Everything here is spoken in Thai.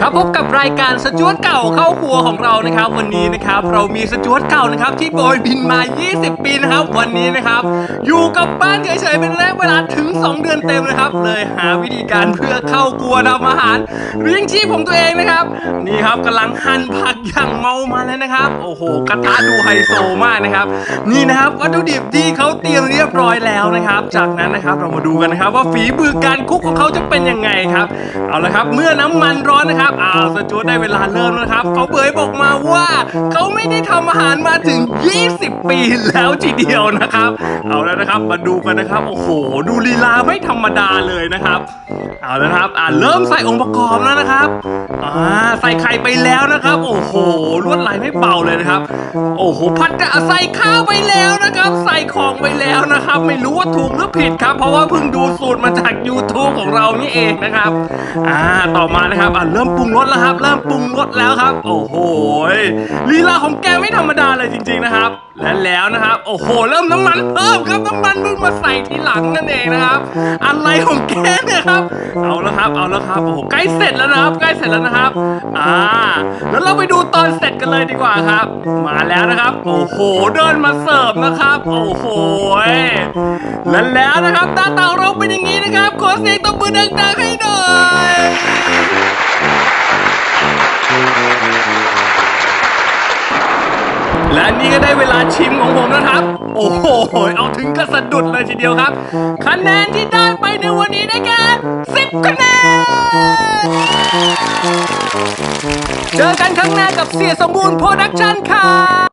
ครับพบกับรายการสจวตเก่าเข้าครัวของเรานะครับ วันนี้นะครับ เรามีสจวตเก่านะครับ ที่โบยบินมา 20 ปีนะครับ วันนี้นะครับ อยู่กับบ้านเฉยๆเป็นระยะเวลาถึง 2 เดือนเต็มนะครับ เลยหาวิธีการเพื่อเข้าครัวทำอาหารเลี้ยงชีพของตัวเองนะครับ นี่ครับกำลังหั่นผักอย่างเมามาแล้วนะครับ โอ้โหกระทะดูไฮโซมากนะครับ นี่นะครับวัตถุดิบที่เขาเตรียมเรียบร้อยแล้วนะครับ จากนั้นนะครับเรามาดูกันนะครับ ว่าฝีมือการคุกของเขาจะเป็นยังไงครับ เอาละครับเมื่อน้ำมันร้อนนะครับอ้าวสจวตได้เวลาเริ่มแล้วนะครับเขาเผยบอกมาว่าเขาไม่ได้ทำอาหารมาถึง 20 ปีแล้วทีเดียวนะครับ เอาแล้วนะครับมาดูกันนะครับโอ้โห ดูลีลาไม่ธรรมดาเลยนะครับ เอาแล้วครับอ่าเริ่มใส่องค์ประกอบแล้วนะครับอ่าใส่ไข่ไปแล้วนะครับ โอ้โหลวดลายไม่เบาเลยนะครับ โอ้โหพัดกะใส่ข้าวไปแล้วนะครับ ใส่ของไปแล้วนะครับ ไม่รู้ว่าถูกหรือผิดครับ เพราะว่าเพิ่งดูสูตรมาจาก YouTube ของเรานี่เองนะครับอ่าต่อมานะครับอ่าเริ่มปรุงรสแล้วครับ เริ่มปรุงรสแล้วครับ โอ้โหลีลาของแกไม่ธรรมดาเลยจริง ๆนะครับ และแล้วนะครับ โอ้โห เริ่มน้ำมันเพิ่มครับน้ำมันเพิ่งมาใส่ทีหลังนั่นเองนะครับ อะไรของแกเนี่ยครับ เอาแล้วครับ เอาแล้วครับ โอ้โหใกล้เสร็จแล้วนะครับ ใกล้เสร็จแล้วนะครับ อ่า แล้วเราไปดูตอนเสร็จกันเลยดีกว่าครับ มาแล้วนะครับ โอ้โห เดินมาเสิร์ฟนะครับ โอ้โห และแล้วนะครับ ตาเต่าเราเป็นอย่างนี้นะครับ ขอเสียงตบมือดังๆให้หน่อย และนี่ก็ได้เวลาชิมของผมนะครับ โอ้โห เอาถึงกระสะดุดเลยทีเดียวครับ คะแนนที่ได้ไปในวันนี้ได้แก่10คะแนน เจอกันครั้งหน้ากับเสียสมบูรณ์โปรดักชั่นค่ะ